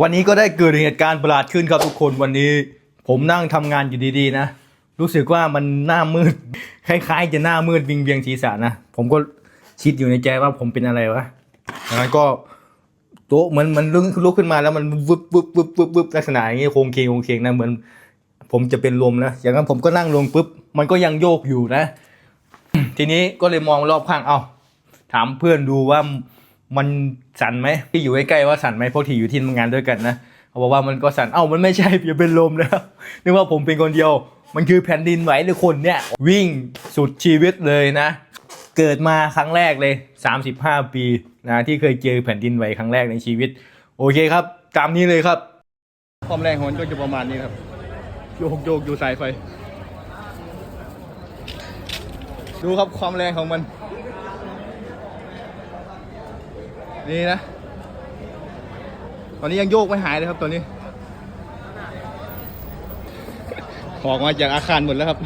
วันนี้ก็ได้เกิดเหตุการณ์ประหลาดขึ้นครับทุกคนวันนี้ ผมนั่งทำงานอยู่ดีๆนะรู้สึกว่ามันหน้ามืดคล้ายๆ จะหน้ามืดวิงเวียงศีรษะนะผมก็คิดอยู่ในใจว่าผมเป็นอะไรวะจากนั้นก็โต๊ะเหมือนมันลุกลุกขึ้นมาแล้วมันวึบวึบวึบวึบวึบลักษณะอย่างนี้โครงเคงโครงเคงนะเหมือน ผมจะเป็นลมนะอย่างนั้นผมก็นั่งลงปุ๊บมันก็ยังโยกอยู่นะ ทีนี้ก็เลยมองรอบข้างเอาถามเพื่อนดูว่า มันสั่นไหมที่อยู่ใกล้ๆว่าสั่นไหมพราะที่อยู่ที่ทำงานด้วยกันนะเขาบอกว่ามันก็สั่นเอ้ามันไม่ใช่อย่าเป็นลมแล้วนึกว่าผมเป็นคนเดียว มันคือแผ่นดินไหวหรือคนเนี่ย วิ่งสุดชีวิตเลยนะ เกิดมาครั้งแรกเลย 35 ปีนะที่เคยเจอแผ่นดินไหวครั้งแรกในชีวิต โอเคครับ ตามนี้เลยครับ ความแรงของมันก็จะประมาณนี้ครับโยกโยกอยู่สายไฟ ดูครับความแรงของมัน นี่นะ ตอนนี้ยังโยกไม่หายเลยครับตอนนี้ ออกมาจากอาคารหมดแล้วครับ